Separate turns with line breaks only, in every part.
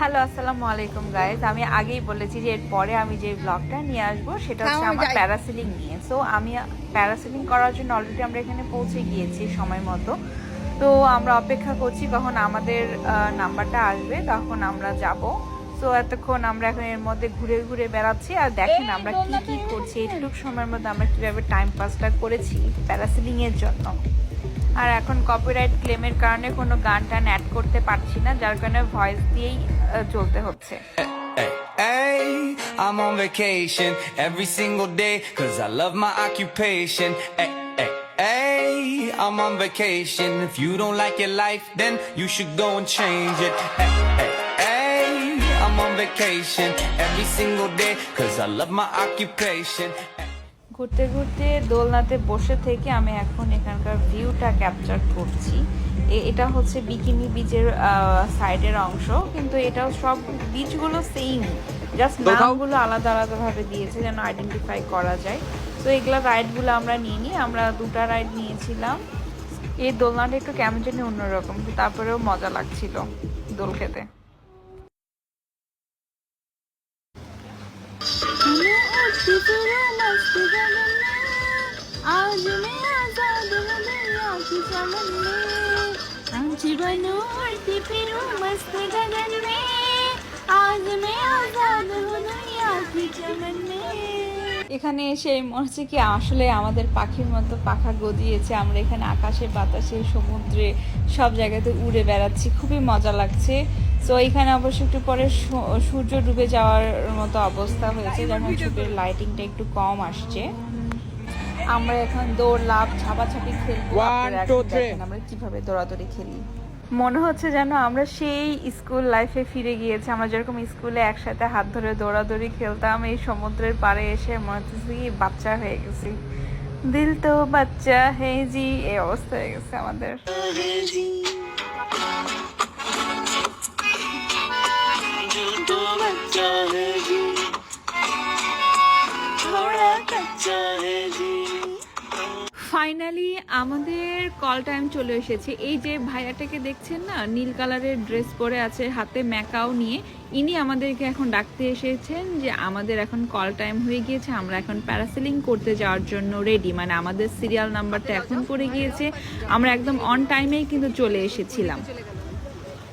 Hello আসসালামু আলাইকুম guys আমি আগেই বলেছি যে এরপরে আমি যে ব্লগটা নিয়ে আসব সেটা হচ্ছে
হ্যাঁ,
আমার প্যারাসিলিং নিয়ে। সো আমি প্যারাসিলিং করার জন্য অলরেডি আমরা এখানে পৌঁছে গিয়েছি সময় মতো। তো আমরা অপেক্ষা করছি কখন আমাদের নাম্বারটা আসবে তখন আমরা যাব। সো এতক্ষণ আমরা এখন এর মধ্যে ঘুরে ঘুরে বেড়াচ্ছি। আর দেখেন আমরা কি কি করছি। এইটুকু সময়ের মধ্যে আমরা কীভাবে টাইম পাসটা করেছি প্যারাসিলিংয়ের জন্য। আর এখন কপিরাইট ক্লেমের কারণে কোনো গান টান অ্যাড করতে পারছি না যার কারণে ভয়েস দিয়েই চলতে হচ্ছে
Hey, I'm on vacation every single day cause I love my occupation. Hey, hey, hey, I'm on vacation. If you don't like your life, then you should go and change it. Hey, hey, hey, I'm on vacation every single day cause I love my occupation.
ঘুরতে ঘুরতে দোলনাতে বসে থেকে আমি এখন এখানকার ভিউটা capture করছি এটা হচ্ছে বিকিনি বিচের সাইডের অংশ কিন্তু এটাও সব বীজগুলো সেম জাস্ট নামগুলো আলাদা আলাদাভাবে দিয়েছে যেন আইডেন্টিফাই করা যায়। তো এগুলো রাইডগুলো আমরা নিয়ে নিই আমরা দুটা রাইড নিয়েছিলাম। এই দোলনাটা একটু কেমন জানি অন্যরকম তারপরেও মজা লাগছিল দোল খেতে।
আজ हूँ दुनिया की चमन में आज बनूं उड़ती फिरूं मस्त गगन में आज मैं आजाद हूँ दुनिया की चमन में
এখানে এসে মনে হচ্ছে কি আসলে আমাদের পাখির মতো পাখা গদিয়েছে আমরা এখানে আকাশে বাতাসে সমুদ্রে সব জায়গাতে উড়ে বেড়াচ্ছি খুবই মজা লাগছে তো এখানে অবশ্য একটু পরে সূ- সূর্য ডুবে যাওয়ার মতো অবস্থা হয়েছে যখন সূর্যের লাইটিংটা একটু কম আসছে আমরা এখন দৌড় লাভ ছাপাছাপি খেলব। আমরা কীভাবে দৌড়াদৌড়ি খেলি। মনে হচ্ছে যেন আমরা সেই স্কুল লাইফে ফিরে গিয়েছি। আমরা যেরকম স্কুলে একসাথে হাত ধরে দৌড়াদৌড়ি খেলতাম এই সমুদ্রের পাড়ে এসে মনে হচ্ছে কি বাচ্চা হয়ে গেছি। দিল তো বাচ্চা হে জি এই অবস্থা হয়ে গেছে আমাদের। ফাইনালি আমাদের কল টাইম চলে এসেছে। এই যে ভাইয়াটাকে দেখছেন না নীল কালারের ড্রেস পরে আছে হাতে ম্যাকাও নিয়ে। ইনি আমাদেরকে এখন ডাকতে এসেছেন যে আমাদের এখন কল টাইম হয়ে গিয়েছে আমরা এখন প্যারাসেলিং করতে যাওয়ার জন্য রেডি মানে আমাদের সিরিয়াল নাম্বারটা এখন পড়ে গিয়েছে। আমরা একদম অন টাইমেই কিন্তু চলে এসেছিলাম।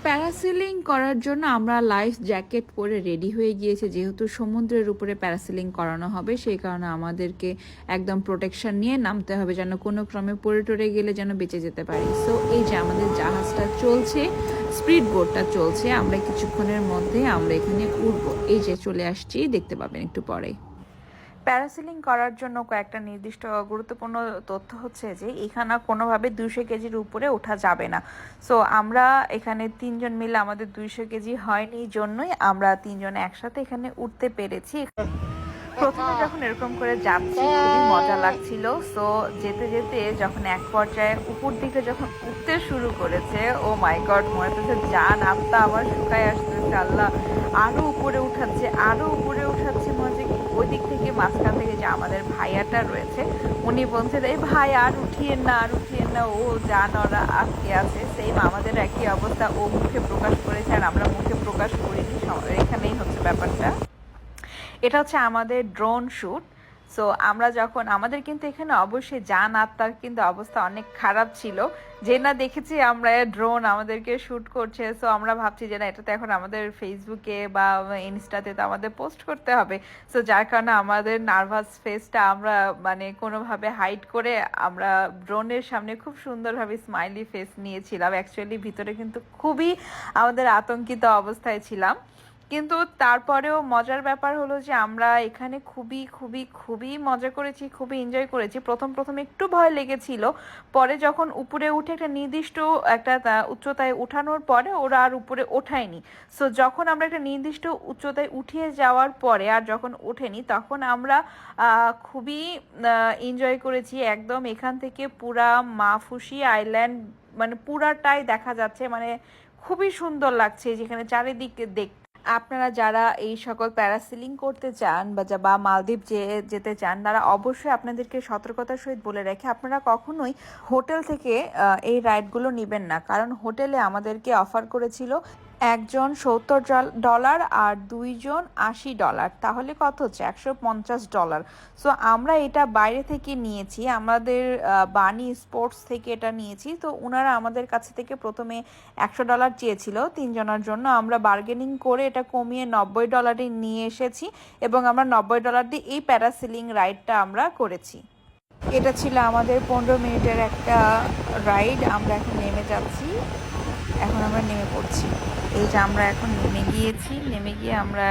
প্যারাসেলিং করার জন্য আমরা লাইফ জ্যাকেট পরে রেডি হয়ে গিয়েছে। যেহেতু সমুদ্রের উপরে প্যারাসেলিং করানো হবে, সেই কারণে আমাদেরকে একদম প্রোটেকশন নিয়ে নামতে হবে, যেন কোনো ক্রমে পড়ে টরে গেলে যেন বেঁচে যেতে পারি। সো এই যে আমাদের জাহাজটা চলছে, স্পিড বোটটা চলছে, আমরা কিছুক্ষণের মধ্যে আমরা এখানে উঠবো এই যে চলে আসছি, দেখতে পাবেন একটু পরে। প্যারাসিলিং করার জন্য কয়েকটা নির্দিষ্ট গুরুত্বপূর্ণ তথ্য হচ্ছে যে এখানে কোনোভাবে দুইশো কেজির উপরে ওঠা যাবে না। সো আমরা এখানে তিনজন মিলে আমাদের দুইশো কেজি হয়নি জন্যই আমরা তিনজন একসাথে এখানে উঠতে পেরেছি। প্রথমে যখন এরকম করে যাচ্ছি, খুবই মজা লাগছিল। সো যেতে যেতে যখন এক পর্যায়ে উপর দিকে যখন উঠতে শুরু করেছে, ও মাই গড মনে হচ্ছে জান, আত্মা আবার শুকায় আসতেছে, আল্লাহ আরও উপরে উঠাচ্ছে, আরও উপরে উঠাচ্ছে মনে হচ্ছে ওই দিক থেকে মাঝখান থেকে যে আমাদের ভাইয়াটা রয়েছে, উনি বলছেন এই ভাই, আর উঠিয়েন না, আর উঠিয়েন না, ও যান ওরা আটকে আছে? সেম আমাদের একই অবস্থা, ও মুখে প্রকাশ করেছে আর আমরা মুখে প্রকাশ করিনি এখানেই হচ্ছে ব্যাপারটা। এটা হচ্ছে আমাদের ড্রোন শ্যুট সো আমরা যখন, আমাদের কিন্তু এখানে অবশ্যই জান আত্মার কিন্তু অবস্থা অনেক খারাপ ছিল। যে না দেখেছি আমরা ড্রোন আমাদেরকে শ্যুট করছে সো আমরা ভাবছি যে না, এটা তো এখন আমাদের ফেসবুকে বা ইনস্টাতে তো আমাদের পোস্ট করতে হবে। সো যার কারণে আমাদের নার্ভাস ফেসটা আমরা মানে কোনোভাবে হাইড করে আমরা ড্রোনের সামনে খুব সুন্দরভাবে স্মাইলি ফেস নিয়েছিলাম। অ্যাকচুয়ালি ভিতরে কিন্তু খুবই আমাদের আতঙ্কিত অবস্থায় ছিলাম। কিন্তু তারপরেও মজার ব্যাপার হলো যে আমরা এখানে খুবই খুবই খুবই মজা করেছি, খুবই এনজয় করেছি। প্রথম প্রথম একটু ভয় লেগেছিল। পরে যখন উপরে উঠে একটা নির্দিষ্ট একটা উচ্চতায় উঠানোর পরে ওরা আর উপরে ওঠায়নি। সো যখন আমরা একটা নির্দিষ্ট উচ্চতায় উঠিয়ে যাওয়ার পরে আর যখন ওঠেনি, তখন আমরা খুবই এনজয় করেছি। একদম এখান থেকে পুরা মাফুসি আইল্যান্ড মানে পুরাটাই দেখা যাচ্ছে। মানে খুবই সুন্দর লাগছে যেখানে চারিদিকে দেখ আপনারা যারা এই সকল প্যারাসিলিং করতে চান বা বা মালদ্বীপ যে যেতে চান, তারা অবশ্যই আপনাদেরকে সতর্কতার সহিত বলে রাখে আপনারা কখনোই হোটেল থেকে এই রাইডগুলো নেবেন না। কারণ হোটেলে আমাদেরকে অফার করেছিল একজন সত্তর ডলার আর দুইজন আশি ডলার। তাহলে কত হচ্ছে? একশো পঞ্চাশ ডলার। সো আমরা এটা বাইরে থেকে নিয়েছি। আমাদের বাণী স্পোর্টস থেকে এটা নিয়েছি। তো ওনারা আমাদের কাছে থেকে প্রথমে একশো ডলার চেয়েছিল তিনজনের জন্য। আমরা বার্গেনিং করে এটা কমিয়ে নব্বই ডলারে নিয়ে এসেছি এবং আমরা নব্বই ডলার দিয়ে এই প্যারাসিলিং রাইডটা আমরা করেছি। এটা ছিল আমাদের পনেরো মিনিটের একটা রাইড আমরা এখন নেমে যাচ্ছি। এখন আমরা নেমে পড়ছি। এই যে আমরা এখন নেমে গিয়েছি, নেমে গিয়ে আমরা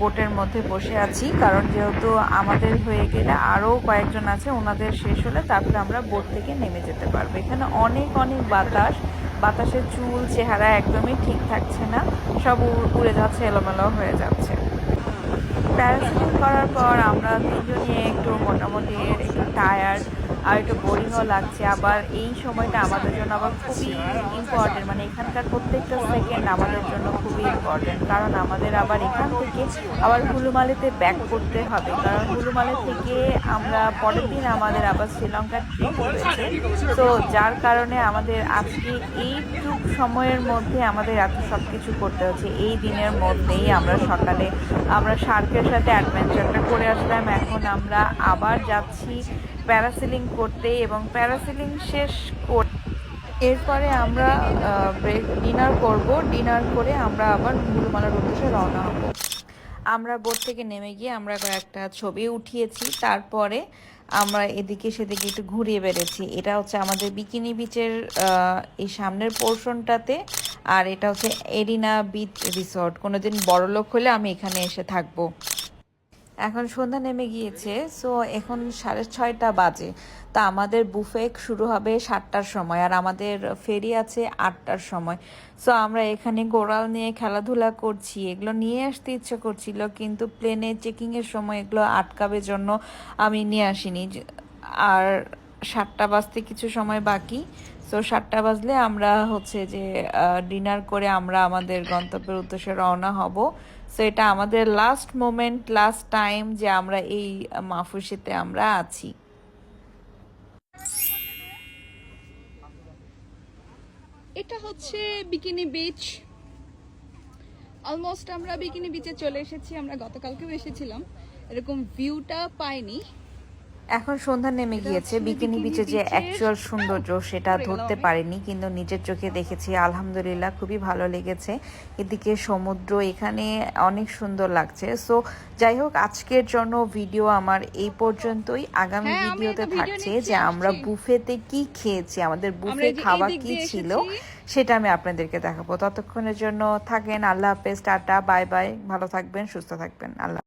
বোটের মধ্যে বসে আছি, কারণ যেহেতু আমাদের হয়ে গেলে আরও কয়েকজন আছে, ওনাদের শেষ হলে তারপরে আমরা বোট থেকে নেমে যেতে পারব। এখানে অনেক অনেক বাতাস, বাতাসের চুল, চেহারা একদমই ঠিক থাকছে না, সব উড়ে যাচ্ছে, এলোমেলো হয়ে যাচ্ছে। প্যারাসিলিং করার পর আমরা তিনজনই একটু মোটামুটি একটু টায়ার্ড আর একটু বোরিংও লাগছে। আবার এই সময়টা আমাদের জন্য আবার খুবই ইম্পর্টেন্ট মানে এখানকার প্রত্যেকটা সেকেন্ড আমাদের জন্য খুবই ইম্পর্টেন্ট কারণ আমাদের আবার এখান থেকে আবার হুলুমালিতে ব্যাক করতে হবে। কারণ হুলুমালি থেকে আমরা পরের দিন আমাদের আবার শ্রীলঙ্কার ট্রিপ রয়েছে তো যার কারণে আমাদের আজকে এইটুক সময়ের মধ্যে আমাদের এত সব কিছু করতে হচ্ছে। এই দিনের মধ্যেই আমরা সকালে আমরা শার্কের সাথে অ্যাডভেঞ্চারটা করে আসলাম। এখন আমরা আবার যাচ্ছি প্যারাসিলিং করতে এবং প্যারাসিলিং শেষ করে এরপরে আমরা ব্রেক ডিনার করব। ডিনার করে আমরা আবার মুলুমালার উদ্দেশ্যে রওনা হব। আমরা বোট থেকে নেমে গিয়ে আমরা কয়েকটা ছবি উঠিয়েছি। তারপরে আমরা এদিকে সেদিকে একটু ঘুরিয়ে বেড়েছি। এটা হচ্ছে আমাদের বিকিনি বিচের এই সামনের পোর্শনটাতে। আর এটা হচ্ছে এরিনা বিচ রিসর্ট। কোনোদিন বড় লোক হলে আমি এখানে এসে থাকব। এখন সন্ধ্যা নেমে গিয়েছে সো এখন সাড়ে ছয়টা বাজে। তা আমাদের বুফে শুরু হবে সাতটার সময় আর আমাদের ফেরি আছে আটটার সময়। সো আমরা এখানে গোড়াল নিয়ে খেলাধুলা করছি, এগুলো নিয়ে আসতে ইচ্ছে করছিল, কিন্তু প্লেনে চেকিংয়ের সময় এগুলো আটকাবে জন্য আমি নিয়ে আসিনি। আর সাতটা বাজতে কিছু সময় বাকি সো সাতটা বাজলে আমরা হচ্ছে যে ডিনার করে আমরা আমাদের গন্তব্যের উদ্দেশ্যে রওনা হব। সো এটা আমাদের লাস্ট মোমেন্ট লাস্ট টাইম যে আমরা এই মাফুসিতে আমরা আছি।
এটা হচ্ছে বিকিনি বিচ অলমোস্ট আমরা বিকিনি বিচে চলে এসেছি, আমরা গতকালকেও এসেছিলাম। এরকম ভিউটা পাইনি।
এখন সন্ধ্যা নেমে গিয়েছে। বিকিনি বিচে যে অ্যাকচুয়াল সৌন্দর্য সেটা ধরতে। পারিনি কিন্তু নিজের চোখে দেখেছি। আলহামদুলিল্লাহ খুবই ভালো লেগেছে। এদিকে সমুদ্র এখানে অনেক সুন্দর লাগছে। সো যাই হোক আজকের জন্য ভিডিও আমার এই পর্যন্তই। আগামী
হ্যাঁ,
ভিডিওতে থাকছে যে আমরা বুফেতে কি খেয়েছি আমাদের বুফে খাওয়া কি ছিল সেটা আমি আপনাদেরকে দেখাবো। ততক্ষণের জন্য থাকেন আল্লাহ হাফেজ টাটা বাই বাই ভালো থাকবেন সুস্থ থাকবেন। আল্লাহ